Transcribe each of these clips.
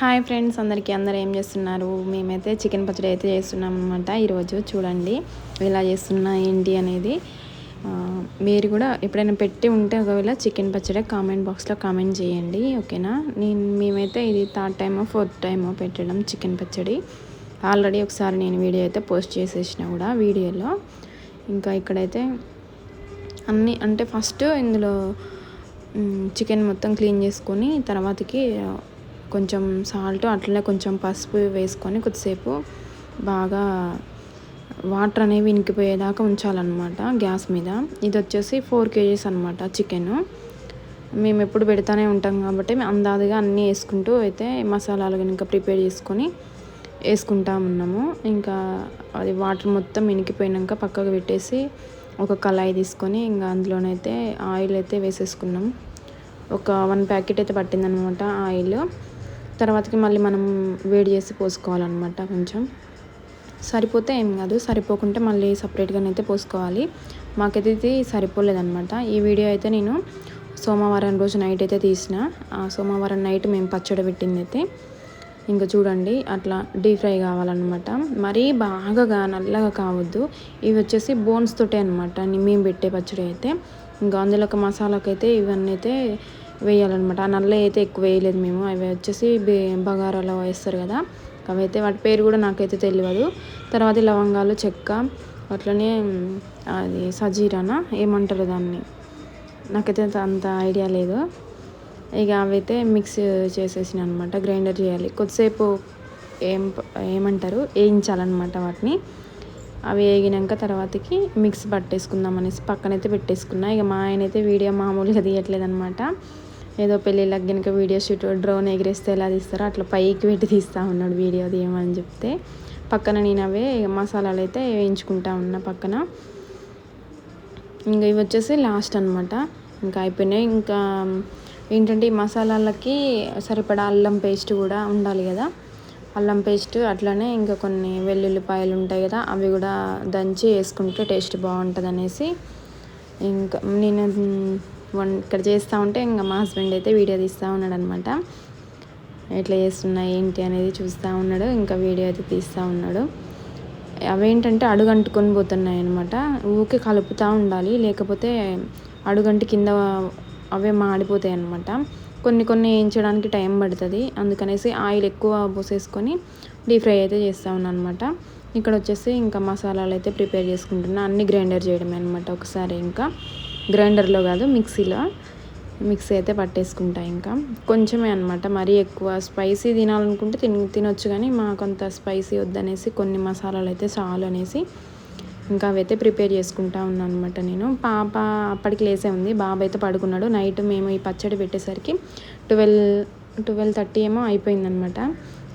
Hi friends అందరికీ అందరు ఏం చేస్తున్నారు? మేమైతే చికెన్ పచ్చడి అయితే చేస్తున్నాం అనమాట ఈరోజు చూడండి ఎలా చేస్తున్నా ఏంటి అనేది. మీరు కూడా ఎప్పుడైనా పెట్టి ఉంటే ఒకవేళ చికెన్ పచ్చడి కామెంట్ బాక్స్లో కామెంట్ చేయండి ఓకేనా? నేను మేమైతే ఇది థర్డ్ టైమో ఫోర్త్ టైమో పెట్టడం చికెన్ పచ్చడి. ఆల్రెడీ ఒకసారి నేను వీడియో అయితే పోస్ట్ చేసేసిన కూడా వీడియోలో. ఇంకా ఇక్కడైతే అన్నీ అంటే ఫస్ట్ ఇందులో చికెన్ మొత్తం క్లీన్ చేసుకొని తర్వాతకి కొంచెం సాల్ట్ అట్లనే కొంచెం పసుపు వేసుకొని కొద్దిసేపు బాగా వాటర్ అనేవి ఇంకిపోయేదాకా ఉంచాలన్నమాట గ్యాస్ మీద. ఇది వచ్చేసి ఫోర్ కేజీస్ అనమాట చికెన్. మేము ఎప్పుడు పెడతానే ఉంటాం కాబట్టి మేము అన్నీ వేసుకుంటూ అయితే మసాలాలు కనుక ప్రిపేర్ చేసుకొని వేసుకుంటా ఉన్నాము ఇంకా అది వాటర్ మొత్తం ఇనికిపోయినాక పక్కకు పెట్టేసి ఒక కళాయి తీసుకొని ఇంకా అందులోనైతే ఆయిల్ అయితే వేసేసుకున్నాం. ఒక వన్ ప్యాకెట్ అయితే పట్టిందనమాట ఆయిల్. తర్వాతకి మళ్ళీ మనం వేడి చేసి పోసుకోవాలన్నమాట కొంచెం. సరిపోతే ఏం కాదు సరిపోకుంటే మళ్ళీ సపరేట్గానైతే పోసుకోవాలి. మాకైతే ఇది సరిపోలేదన్నమాట. ఈ వీడియో అయితే నేను సోమవారం రోజు నైట్ అయితే తీసిన. ఆ సోమవారం నైట్ మేము పచ్చడి పెట్టింది అయితే. ఇంకా చూడండి అట్లా డీప్ ఫ్రై కావాలన్నమాట. మరీ బాగా నల్లగా కావద్దు. ఇవి వచ్చేసి బోన్స్ తోటే అనమాట మేము పెట్టే పచ్చడి అయితే. ఇంకా అందులో ఒక మసాలాకైతే ఇవన్నీ అయితే వేయాలన్నమాట. ఆ నల్ల అయితే ఎక్కువ వేయలేదు మేము. అవి వచ్చేసి బే- బగారాలో వేస్తారు కదా. అవి అయితే వాటి పేరు కూడా నాకైతే తెలియదు తర్వాత లవంగాలు చెక్క అట్లనే అది సజీరానా? ఏమంటారు దాన్ని? నాకైతే అంత- అంత ఐడియా లేదు. ఇక అవైతే మిక్స్ చేసేసిన అనమాట గ్రైండర్ చేయాలి. కొద్దిసేపు ఏం ఏమంటారు? వేయించాలన్నమాట వాటిని. అవి వేగినాక తర్వాతకి మిక్స్ పట్టేసుకుందాం అనేసి పక్కనైతే పెట్టేసుకున్నా. ఇక మా ఆయన అయితే వీడియో మామూలుగా తీయట్లేదు అనమాట ఏదో పెళ్ళిళ్ళకి కనుక వీడియో షూట్ డ్రోన్ ఎగిరేస్తే ఎలా తీస్తారో అట్లా పైకి పెట్టి తీస్తూ ఉన్నాడు వీడియో తీయమని చెప్తే. పక్కన నేను అవే మసాలాలు అయితే వేయించుకుంటా ఉన్నా పక్కన. ఇంకా ఇవి వచ్చేసి లాస్ట్ అనమాట ఇంకా అయిపోయినాయి. ఇంకా ఏంటంటే ఈ మసాలాలకి సరిపడా అల్లం పేస్ట్ కూడా ఉండాలి కదా. అల్లం పేస్ట్ అట్లనే ఇంకా కొన్ని వెల్లుల్లిపాయలు ఉంటాయి కదా అవి కూడా దంచి వేసుకుంటే టేస్ట్ బాగుంటుంది అనేసి ఇంకా నేను వన్ ఇక్కడ చేస్తూ ఉంటే ఇంకా మా హస్బెండ్ అయితే వీడియో తీస్తూ ఉన్నాడు అనమాట ఎట్లా చేస్తున్నా ఏంటి అనేది చూస్తూ ఉన్నాడు ఇంకా వీడియో అయితే తీస్తూ ఉన్నాడు. అవేంటంటే అడుగంటుకొని పోతున్నాయి అనమాట ఊకే కలుపుతూ ఉండాలి లేకపోతే అడుగంటి కింద అవే మాడిపోతాయి అనమాట కొన్ని కొన్ని వేయించడానికి టైం పడుతుంది అందుకనేసి ఆయిల్ ఎక్కువ పోసేసుకొని డీప్ ఫ్రై అయితే చేస్తూ ఉన్నాను అనమాట ఇక్కడ వచ్చేసి ఇంకా మసాలాలు అయితే ప్రిపేర్ చేసుకుంటున్నా అన్ని గ్రైండర్ చేయడమే అనమాట ఒకసారి ఇంకా. గ్రైండర్లో కాదు మిక్సీలో. మిక్సీ అయితే పట్టేసుకుంటా ఇంకా. కొంచెమే అనమాట మరీ ఎక్కువ. స్పైసీ తినాలనుకుంటే తిన తినొచ్చు కానీ మాకు అంత స్పైసీ వద్దనేసి కొన్ని మసాలాలు అయితే చాలు అనేసి ఇంకా అవైతే ప్రిపేర్ చేసుకుంటా ఉన్నాను అనమాట నేను. పాప అప్పటికి లేసే ఉంది. బాబు అయితే పడుకున్నాడు. నైట్ మేము ఈ పచ్చడి పెట్టేసరికి ట్వెల్వ్ ట్వెల్వ్ థర్టీ ఏమో అయిపోయిందనమాట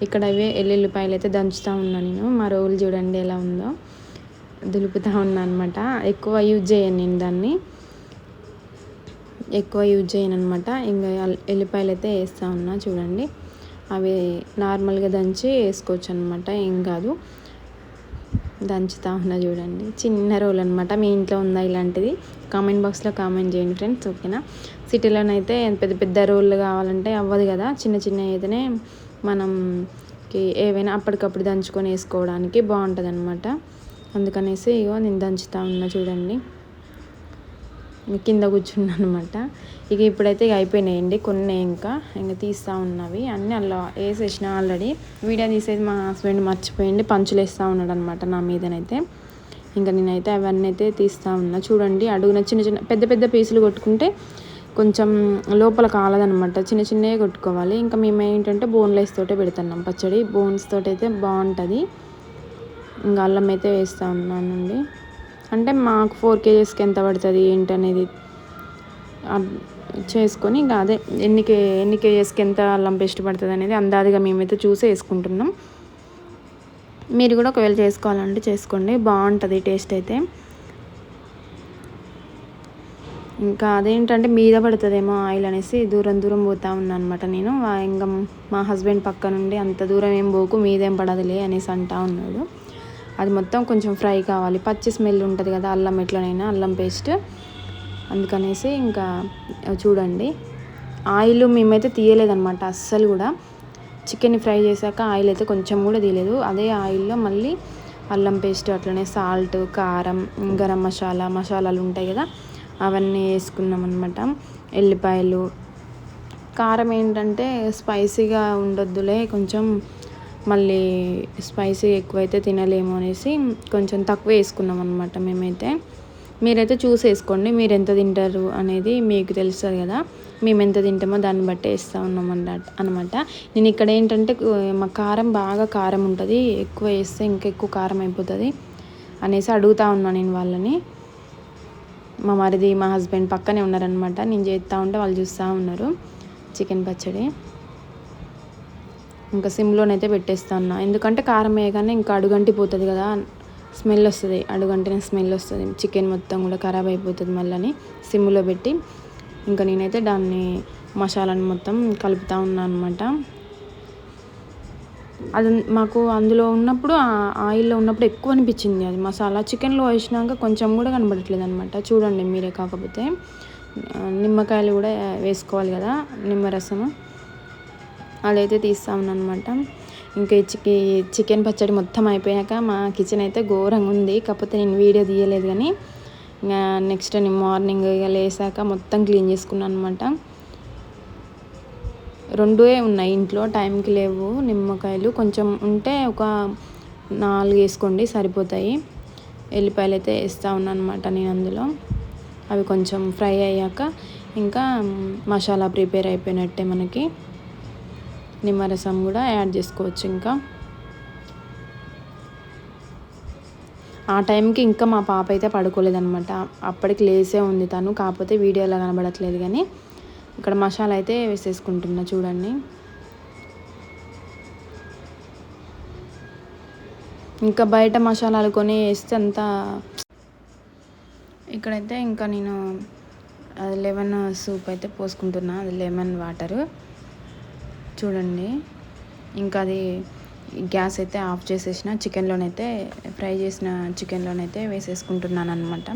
ఇక్కడ అవే ఎల్లుల్లిపాయలు అయితే దంచుతూ ఉన్నాను నేను. మా రోలు చూడండి ఎలా ఉందో. దులుపుతూ ఉన్నా అనమాట ఎక్కువ యూజ్ చేయను నేను దాన్ని. ఎక్కువ యూజ్ చేయను అనమాట ఇంకా ఎల్లిపాయలు అయితే వేస్తూ ఉన్నా చూడండి. అవి నార్మల్గా దంచి వేసుకోవచ్చు అనమాట ఏం కాదు. దంచుతా ఉన్నా చూడండి. చిన్న రోల్ అనమాట మీ ఇంట్లో ఉందా ఇలాంటిది? కామెంట్ బాక్స్లో కామెంట్ చేయండి ఫ్రెండ్స్ ఓకేనా? సిటీలోనైతే పెద్ద పెద్ద రోళ్ళు కావాలంటే అవ్వదు కదా. చిన్న చిన్న అయితేనే మనం ఏవైనా అప్పటికప్పుడు దంచుకొని వేసుకోవడానికి బాగుంటుంది అనమాట అందుకనేసి ఇగో నేను దంచుతా ఉన్నా చూడండి. కింద కూర్చున్నాను అనమాట ఇక ఇప్పుడైతే ఇక అయిపోయినాయండి కొన్ని ఇంకా. ఇంకా తీస్తూ ఉన్నవి అన్నీ అలా వేసేసిన ఆల్రెడీ. వీడియో తీసేది మా హస్బెండ్ మర్చిపోయింది పంచులు వేస్తూ ఉన్నాడు అనమాట నా మీదనైతే. ఇంకా నేనైతే అవన్నీ అయితే తీస్తూ ఉన్నా. చూడండి అడుగున చిన్న చిన్న పెద్ద పెద్ద పీసులు కొట్టుకుంటే కొంచెం లోపల కాలదనమాట చిన్న చిన్నవి కొట్టుకోవాలి. ఇంకా మేము ఏంటంటే బోన్లెస్ తోటే పెడుతున్నాం పచ్చడి. బోన్స్ తోటైతే అయితే బాగుంటుంది. ఇంకా అల్లం అయితే వేస్తూ ఉన్నానండి. అంటే మాకు ఫోర్ కేజెస్కి ఎంత పడుతుంది ఏంటనేది చేసుకొని ఇంకా అదే ఎన్ని కే ఎన్ని కేజెస్కి ఎంత అల్లం పేస్ట్ పడుతుంది అనేది అందాదిగా మేమైతే చూసి వేసుకుంటున్నాం. మీరు కూడా ఒకవేళ చేసుకోవాలంటే చేసుకోండి. బాగుంటుంది టేస్ట్ అయితే. ఇంకా అదేంటంటే మీద పడుతుందేమో ఆయిల్ అనేసి దూరం దూరం పోతా ఉన్నా అనమాట నేను ఇంకా మా హస్బెండ్ పక్క నుండి అంత దూరం ఏం పోకు మీదేం పడదులే అనేసి అంటా ఉన్నాడు. అది మొత్తం కొంచెం ఫ్రై కావాలి. పచ్చి స్మెల్ ఉంటుంది కదా అల్లం ఎట్లనైనా అల్లం పేస్ట్. అందుకనేసి ఇంకా చూడండి. ఆయిల్ మేమైతే తీయలేదన్నమాట అస్సలు కూడా. చికెన్ని ఫ్రై చేశాక ఆయిల్ అయితే కొంచెం కూడా తీయలేదు. అదే ఆయిల్లో మళ్ళీ అల్లం పేస్ట్ అట్లనే సాల్ట్ కారం గరం మసాలా మసాలాలు ఉంటాయి కదా అవన్నీ వేసుకున్నాం అనమాట ఎల్లిపాయలు. కారం ఏంటంటే స్పైసీగా ఉండొద్దులే కొంచెం మళ్ళీ స్పైసీ ఎక్కువైతే తినలేము అనేసి కొంచెం తక్కువ వేసుకున్నాం అనమాట మేమైతే. మీరైతే చూసి వేసుకోండి మీరు ఎంత తింటారు అనేది మీకు తెలుస్తుంది కదా. మేము ఎంత తింటామో దాన్ని బట్టి వేస్తూ ఉన్నాం అన్నమాట అనమాట నేను ఇక్కడ ఏంటంటే మా కారం బాగా కారం ఉంటుంది ఎక్కువ వేస్తే ఇంకా ఎక్కువ కారం అయిపోతుంది అనేసి అడుగుతా ఉన్నాను నేను వాళ్ళని. మా మరిది మా హస్బెండ్ పక్కనే ఉన్నారనమాట నేను చేస్తూ ఉంటే వాళ్ళు చూస్తూ ఉన్నారు. చికెన్ పచ్చడి. ఇంకా సిమ్లోనైతే పెట్టేస్తాను ఎందుకంటే కారం వేయగానే ఇంకా అడుగంటిపోతుంది కదా స్మెల్ వస్తుంది. అడుగంటిన స్మెల్ వస్తుంది. చికెన్ మొత్తం కూడా ఖరాబ్ అయిపోతుంది మళ్ళీ సిమ్లో పెట్టి. ఇంకా నేనైతే దాన్ని మసాలాని మొత్తం కలుపుతూ ఉన్నాను అనమాట అది మాకు అందులో ఉన్నప్పుడు ఆయిల్లో ఉన్నప్పుడు ఎక్కువ అనిపించింది అది. మసాలా చికెన్లో వేసినాక కొంచెం కూడా కనబడట్లేదు అనమాట చూడండి మీరే కాకపోతే. నిమ్మకాయలు కూడా వేసుకోవాలి కదా నిమ్మరసము అదైతే తీస్తా ఉన్నానమాట ఇంకా ఈ చికెన్ పచ్చడి మొత్తం అయిపోయాక మా కిచెన్ అయితే ఘోరంగా ఉంది. కాకపోతే నేను వీడియో తీయలేదు కానీ ఇంకా నెక్స్ట్ నేను మార్నింగ్ ఇక లేసాక మొత్తం క్లీన్ చేసుకున్నాను అనమాట రెండే ఉన్నాయి ఇంట్లో టైంకి లేవు. నిమ్మకాయలు కొంచెం ఉంటే ఒక నాలుగు వేసుకోండి సరిపోతాయి. ఎల్లిపాయలు అయితే వేస్తూ ఉన్నాను అనమాట నేను అందులో. అవి కొంచెం ఫ్రై అయ్యాక ఇంకా మసాలా ప్రిపేర్ అయిపోయినట్టే మనకి. నిమ్మరసం కూడా యాడ్ చేసుకోవచ్చు ఇంకా. ఆ టైంకి ఇంకా మా పాప అయితే పడుకోలేదనమాట అప్పటికి లేసే ఉంది తను కాకపోతే వీడియోలో కనబడట్లేదు కానీ ఇక్కడ మసాలా అయితే వేసేసుకుంటున్నా చూడండి. ఇంకా బయట మసాలాలు కొని వేస్తే అంత ఇక్కడైతే ఇంకా నేను అది లెమన్ సూప్ అయితే పోసుకుంటున్నా అది లెమన్ వాటరు. చూడండి. ఇంకా అది గ్యాస్ అయితే ఆఫ్ చేసేసిన చికెన్లోనైతే ఫ్రై చేసిన చికెన్లోనైతే వేసేసుకుంటున్నాను అనమాట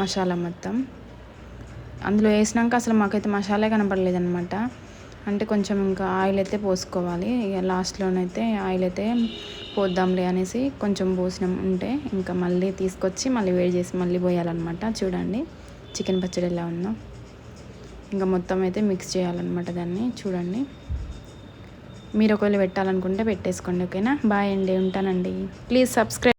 మసాలా మొత్తం. అందులో వేసినాక అసలు మాకైతే మసాలా కనపడలేదనమాట అంటే కొంచెం ఇంకా ఆయిల్ అయితే పోసుకోవాలి. ఇక లాస్ట్లోనైతే ఆయిల్ అయితే పోద్దాంలే అనేసి కొంచెం పోసినాం. ఉంటే ఇంకా మళ్ళీ తీసుకొచ్చి మళ్ళీ వేడి చేసి మళ్ళీ పోయాలన్నమాట. చూడండి చికెన్ పచ్చడి ఎలా ఉందో. ఇంకా మొత్తం అయితే మిక్స్ చేయాలన్నమాట దాన్ని. చూడండి. మీరు ఒకవేళ పెట్టాలనుకుంటే పెట్టేసుకోండి ఓకేనా? బాయ్ అండి ఉంటానండి. Please subscribe